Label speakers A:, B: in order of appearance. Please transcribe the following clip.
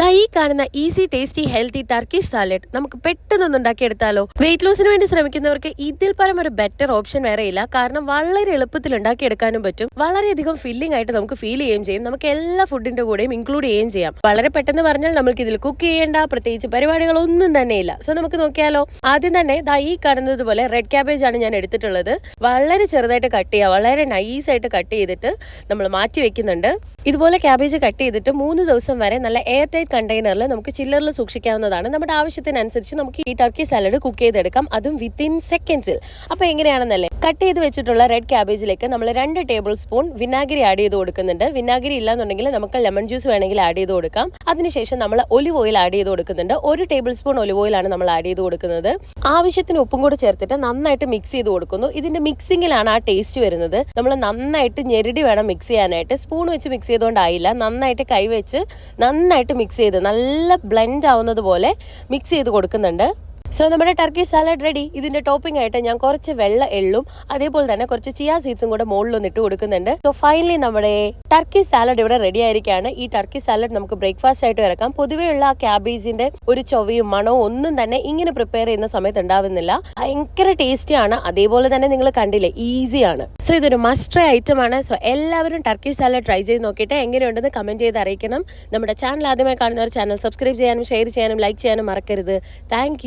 A: ദാ ഈ കാണുന്ന easy tasty healthy Turkish salad നമുക്ക് പെട്ടെന്നൊന്ന് ഉണ്ടാക്കിയെടുത്താലോ? വെയിറ്റ് ലോസിന് വേണ്ടി ശ്രമിക്കുന്നവർക്ക് ഇതിൽ പരം ഒരു ബെറ്റർ ഓപ്ഷൻ വേറെ ഇല്ല. കാരണം വളരെ എളുപ്പത്തിൽ ഉണ്ടാക്കിയെടുക്കാനും പറ്റും. വളരെയധികം ഫില്ലിംഗ് ആയിട്ട് നമുക്ക് ഫീൽ ചെയ്യുകയും ചെയ്യും. നമുക്ക് എല്ലാ ഫുഡിന്റെ കൂടെയും ഇൻക്ലൂഡ് ചെയ്യുകയും ചെയ്യാം. വളരെ പെട്ടെന്ന് പറഞ്ഞാൽ നമുക്ക് ഇതിൽ കുക്ക് ചെയ്യേണ്ട പ്രത്യേകിച്ച് പരിപാടികളൊന്നും തന്നെ ഇല്ല. സോ നമുക്ക് നോക്കിയാലോ? ആദ്യം തന്നെ ദാ ഈ കാണുന്നത് പോലെ റെഡ് ക്യാബേജ് ആണ് ഞാൻ എടുത്തിട്ടുള്ളത്. വളരെ ചെറുതായിട്ട് കട്ട് ചെയ്യുക വളരെ നൈസ് ആയിട്ട് കട്ട് ചെയ്തിട്ട് നമ്മൾ മാറ്റി വെക്കുന്നുണ്ട്. ഇതുപോലെ ക്യാബേജ് കട്ട് ചെയ്തിട്ട് മൂന്ന് ദിവസം വരെ നല്ല എയർ ടൈറ്റ് കണ്ടെയ്നറിൽ നമുക്ക് ചില്ലറിൽ സൂക്ഷിക്കാവുന്നതാണ്. നമ്മുടെ ആവശ്യത്തിനനുസരിച്ച് നമുക്ക് ഈ ടർക്കി സാലഡ് കുക്ക് ചെയ്തെടുക്കാം. അതും വിത്തിൻ സെക്കൻഡ്സിൽ അപ്പോൾ എങ്ങനെയാണെന്നല്ലേ? കട്ട് ചെയ്ത് വെച്ചിട്ടുള്ള റെഡ് ക്യാബേജിലേക്ക് നമ്മൾ രണ്ട് ടേബിൾ സ്പൂൺ വിനാഗിരി ആഡ് ചെയ്ത് കൊടുക്കുന്നുണ്ട്. വിനാഗിരി ഇല്ലാന്നുണ്ടെങ്കിൽ നമുക്ക് ലെമൺ ജ്യൂസ് വേണമെങ്കിൽ ആഡ് ചെയ്ത് കൊടുക്കാം. അതിനുശേഷം നമ്മൾ ഒലിവ് ഓയിൽ ആഡ് ചെയ്ത് കൊടുക്കുന്നുണ്ട്. ഒരു ടേബിൾ സ്പൂൺ ഒലിവ് ഓയിലാണ് നമ്മൾ ആഡ് ചെയ്ത് കൊടുക്കുന്നത്. ആവശ്യത്തിന് ഉപ്പും കൂടെ ചേർത്തിട്ട് നന്നായിട്ട് മിക്സ് ചെയ്ത് കൊടുക്കുന്നു. ഇതിന്റെ മിക്സിങ്ങിലാണ് ആ ടേസ്റ്റ് വരുന്നത്. നമ്മൾ നന്നായിട്ട് ഞെരടി വേണം മിക്സ് ചെയ്യാനായിട്ട്. സ്പൂൺ വെച്ച് മിക്സ് ചെയ്തുകൊണ്ടായില്ല നന്നായിട്ട് കൈവച്ച് നന്നായിട്ട് മിക്സ് ചെയ്ത് നല്ല ബ്ലെൻഡ് ആവുന്നത് പോലെ മിക്സ് ചെയ്ത് കൊടുക്കുന്നുണ്ട്. സോ നമ്മുടെ ടർക്കി സാലഡ് റെഡി ഇതിന്റെ ടോപ്പിംഗ് ആയിട്ട് ഞാൻ കുറച്ച് വെള്ള എള്ളും അതേപോലെ തന്നെ കുറച്ച് ചിയാ സീഡ്സും കൂടെ മുകളിലൊന്ന് ഇട്ട് കൊടുക്കുന്നുണ്ട്. സോ ഫൈനലി നമ്മുടെ ടർക്കി സാലഡ് ഇവിടെ റെഡി ആയിരിക്കുകയാണ് ഈ ടർക്കി സാലഡ് നമുക്ക് ബ്രേക്ക്ഫാസ്റ്റ് ആയിട്ട് ഇറക്കാം. പൊതുവെയുള്ള ക്യാബേജിന്റെ ഒരു ചൊവയും മണവും ഒന്നും തന്നെ ഇങ്ങനെ പ്രിപ്പയർ ചെയ്യുന്ന സമയത്ത് ഉണ്ടാവുന്നില്ല. ഭയങ്കര ടേസ്റ്റി ആണ്. അതേപോലെ തന്നെ നിങ്ങൾ കണ്ടില്ലേ ഈസിയാണ് സോ ഇതൊരു മസ്റ്റ് ഐറ്റം ആണ്. സോ എല്ലാവരും ടർക്കി സാലഡ് ട്രൈ ചെയ്ത് നോക്കിയിട്ട് എങ്ങനെയുണ്ടെന്ന് കമന്റ് ചെയ്ത് അറിയിക്കണം. നമ്മുടെ ചാനൽ ആദ്യമായി കാണുന്നവർ ചാനൽ സബ്സ്ക്രൈബ് ചെയ്യാനും ഷെയർ ചെയ്യാനും ലൈക്ക് ചെയ്യാനും മറക്കരുത്. താങ്ക്